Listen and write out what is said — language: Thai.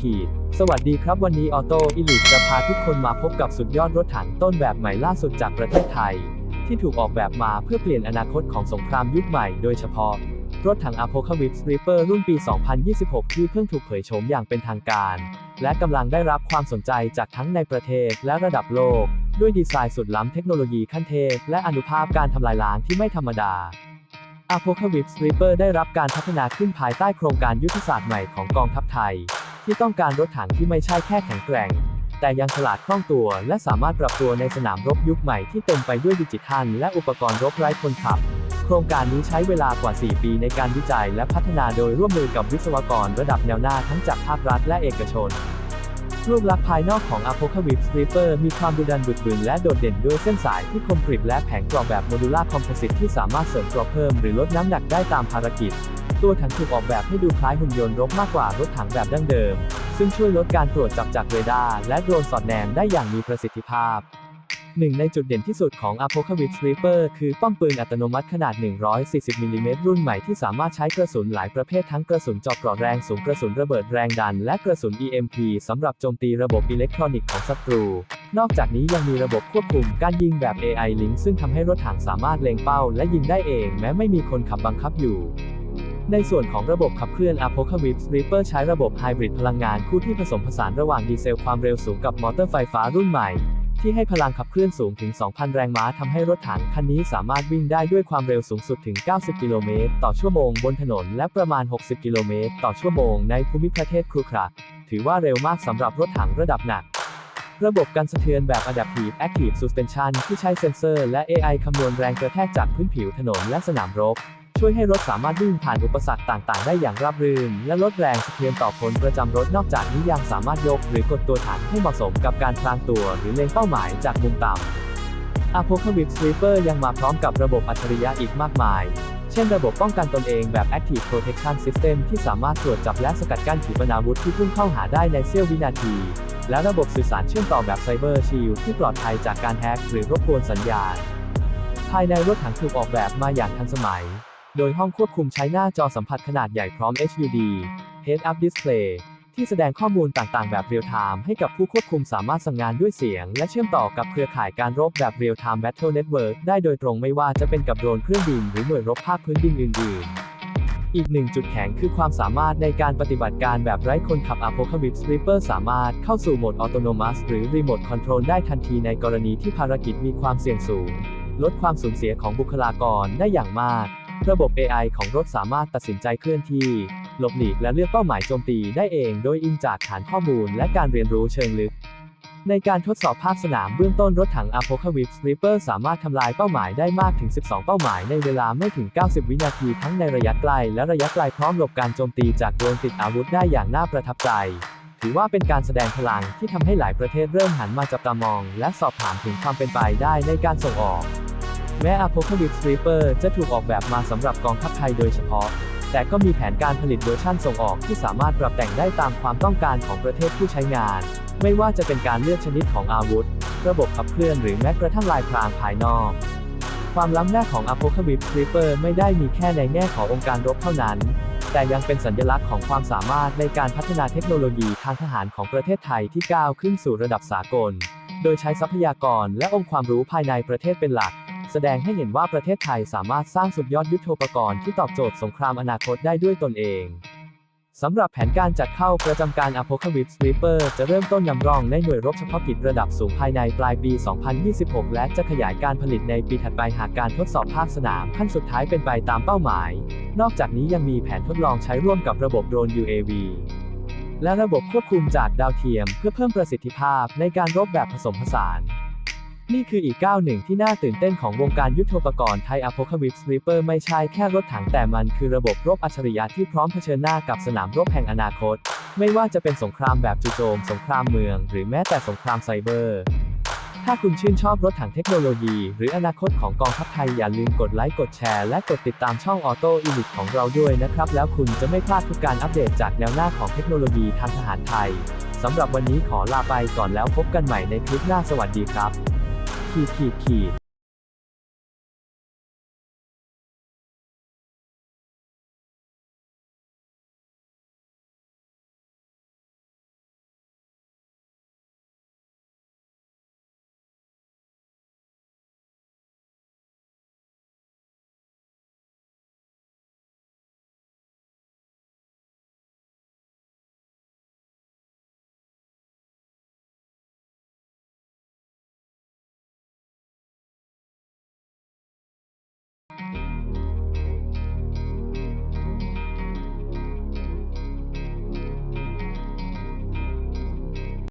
ขีด สวัสดีครับวันนี้ออโต้อิลิทจะพาทุกคนมาพบกับสุดยอดรถถังต้นแบบใหม่ล่าสุดจากประเทศไทย ที่ถูกออกแบบมาเพื่อเปลี่ยนอนาคตของสงครามยุคใหม่โดยเฉพาะ รถถัง Apocalypse Reaper รุ่นปี 2026 ที่เพิ่งถูกเผยโฉมอย่างเป็นทางการ และกำลังได้รับความสนใจจากทั้งในประเทศและระดับโลก ด้วยดีไซน์สุดล้ำเทคโนโลยีขั้นเทพและอนุภาพการทำลายล้างที่ไม่ธรรมดา Apocalypse Reaper ได้รับการพัฒนาขึ้นภายใต้โครงการยุทธศาสตร์ใหม่ของกองทัพไทย ที่ต้องการรถถังที่ไม่ใช่แค่แข็งแกร่ง แต่ยังฉลาดคล่องตัว และสามารถปรับตัวในสนามรบยุคใหม่ที่เต็มไปด้วยดิจิทัล และอุปกรณ์รบไร้คนขับ โครงการนี้ใช้เวลากว่า 4 ปีในการวิจัยและพัฒนาโดยร่วมมือกับวิศวกรระดับแนวหน้าทั้งจากภาครัฐและเอกชนรูปลักษณ์ภายนอกของ Apocalypse Reaper มีความดุดันบึกบึนและโดดเด่นด้วยเส้นสายที่คมกริบและแผงกรอบแบบโมดูล่าคอมโพสิตที่สามารถเสริมกรอบเพิ่มหรือลดน้ำหนักได้ตามภารกิจ ตัวถังถูกออกแบบให้ดูคล้ายหุ่นยนต์รบมากกว่ารถถังแบบดั้งเดิม ซึ่งช่วยลดการตรวจจับจากเรดาร์และโดรนสอดแนมได้อย่างมีประสิทธิภาพหนึ่งในจุดเด่นที่สุดของ Apocalypse Reaper คือป้อมปืนอัตโนมัติขนาด 140 มิลลิเมตรรุ่นใหม่ที่สามารถใช้กระสุนหลายประเภททั้งกระสุนเจาะกราะแรงสูงกระสุนระเบิดแรงดัน และกระสุน EMP สำหรับโจมตีระบบอิเล็กทรอนิกส์ของศัตรู นอกจากนี้ยังมีระบบควบคุมการยิงแบบ AI Link ซึ่งทำให้รถถังสามารถเล็งเป้าและยิงได้เอง แม้ไม่มีคนขับบังคับอยู่ ในส่วนของระบบขับเคลื่อน Apocalypse Reaper ใช้ระบบไฮบริดพลังงานคู่ที่ผสมผสานระหว่างดีเซลความเร็วสูงกับมอเตอร์ไฟฟ้ารุ่นใหม่ ที่ให้พลังขับเคลื่อนสูงถึง 2,000 แรงม้าทำให้รถถังคันนี้สามารถวิ่งได้ด้วยความเร็วสูงสุดถึง 90 กิโลเมตรต่อชั่วโมงบนถนน และประมาณ 60 กิโลเมตรต่อชั่วโมงในภูมิประเทศครุขระถือว่าเร็วมากสำหรับรถถังระดับหนักระบบการสะเทือนแบบ Adaptive Active Suspension ที่ใช้เซ็นเซอร์และ AI คำนวณแรงกระแทกจากพื้นผิวถนนและสนามรบ ช่วยให้รถสามารถวิ่งผ่านอุปสรรคต่างๆ ได้อย่างราบรื่น และลดแรงสะเทือนต่อคนประจำรถนอกจากนี้ยังสามารถยกหรือกดตัวถังให้เหมาะสมกับการพลางตัวหรือเล็งเป้าหมายจากมุมต่ำ Apocalypse Reaper ยังมาพร้อมกับระบบอัจฉริยะอีกมากมาย เช่นระบบป้องกันตนเองแบบ Active Protection System ที่สามารถตรวจจับและสกัดกั้นขีปนาวุธที่พุ่งเข้าหาได้ในเสี้ยววินาทีและระบบสื่อสารเชื่อมต่อแบบ Cyber Shield ที่ปลอดภัยจากการแฮกหรือรบกวนสัญญาณ ภายในรถถังถูกออกแบบมาอย่างทันสมัย โดยห้องควบคุมใช้หน้าจอสัมผัสขนาดใหญ่พร้อม HUD Head-up Display ที่แสดงข้อมูลต่างๆ แบบเรียลไทม์ให้กับผู้ควบคุมสามารถสั่งงานด้วยเสียง และเชื่อมต่อกับเครือข่ายการรบแบบ Real Time Battle Network ได้โดยตรงไม่ว่าจะเป็นกับโดรนเครื่องบินหรือหน่วยรบภาคพื้นดินอื่นๆ อีกหนึ่งจุดแข็งคือความสามารถในการปฏิบัติการแบบไร้คนขับ Apocalypse Reaper สามารถเข้าสู่โหมด Autonomous หรือ Remote Control ได้ทันทีในกรณีที่ภารกิจมีความเสี่ยงสูง ลดความสูญเสียของบุคลากรได้อย่างมาก ระบบ AI ของรถสามารถตัดสินใจเคลื่อนที่ หลบหลีกและเลือกเป้าหมายโจมตีได้เอง โดยอิงจากฐานข้อมูลและการเรียนรู้เชิงลึก ในการทดสอบภาคสนามเบื้องต้นรถถัง Apocalypse Reaper สามารถทำลายเป้าหมายได้มากถึง 12 เป้าหมายในเวลาไม่ถึง 90 วินาทีทั้งในระยะไกลและระยะไกลพร้อมหลบการโจมตีจากโดรนติดอาวุธได้อย่างน่าประทับใจถือว่าเป็นการแสดงพลังที่ทำให้หลายประเทศเริ่มหันมาจับตามอง และสอบถามถึงความเป็นไปได้ในการส่งออก แม้ Apocalypse Reaper จะถูกออกแบบมาสำหรับกองทัพไทยโดยเฉพาะ แต่ก็มีแผนการผลิตเวอร์ชั่นส่งออกที่สามารถปรับแต่งได้ตามความต้องการของประเทศผู้ใช้งาน ไม่ว่าจะเป็นการเลือกชนิดของอาวุธ ระบบขับเคลื่อนหรือแม้กระทั่งลายพรางภายนอก ความล้ำหน้าของ Apocalypse Reaper ไม่ได้มีแค่ในแง่ขององค์การรบเท่านั้น แต่ยังเป็นสัญลักษณ์ของความสามารถในการพัฒนาเทคโนโลยีทางทหารของประเทศไทยที่ก้าวขึ้นสู่ระดับสากล โดยใช้ทรัพยากรและองค์ความรู้ภายในประเทศเป็นหลัก แสดงให้เห็นว่าประเทศไทยสามารถสร้างสุดยอดยุทโธปกรณ์ที่ตอบโจทย์สงครามอนาคตได้ด้วยตนเองสำหรับแผนการจัดเข้าประจำการ Apocalypse Reaper จะเริ่มต้นนำร่องในหน่วยรบเฉพาะกิจระดับสูงภายในปลายปี 2026 และจะขยายการผลิตในปีถัดไปหากการทดสอบภาคสนามขั้นสุดท้ายเป็นไปตามเป้าหมาย นอกจากนี้ยังมีแผนทดลองใช้ร่วมกับระบบโดรน UAV และระบบควบคุมจากดาวเทียม เพื่อเพิ่มประสิทธิภาพในการรบแบบผสมผสาน นี่คืออีกก้าวหนึ่งที่น่าตื่นเต้นของวงการยุทโธปกรณ์ไทย Apocalypse Reaper ไม่ใช่แค่รถถังแต่มันคือระบบรบอัจฉริยะที่พร้อมเผชิญหน้ากับสนามรบแห่งอนาคต ไม่ว่าจะเป็นสงครามแบบจู่โจม สงครามเมือง หรือแม้แต่สงครามไซเบอร์ ถ้าคุณชื่นชอบรถถังเทคโนโลยี หรืออนาคตของกองทัพไทยอย่าลืมกดไลค์กดแชร์และกดติดตามช่องออโต้อิลิทของเราด้วยนะครับแล้วคุณจะไม่พลาดทุกการอัปเดตจากแนวหน้าของเทคโนโลยีทางทหารไทยสำหรับวันนี้ขอลาไปก่อนแล้วพบกันใหม่ในคลิปหน้าสวัสดีครับ ขีดขีดขีด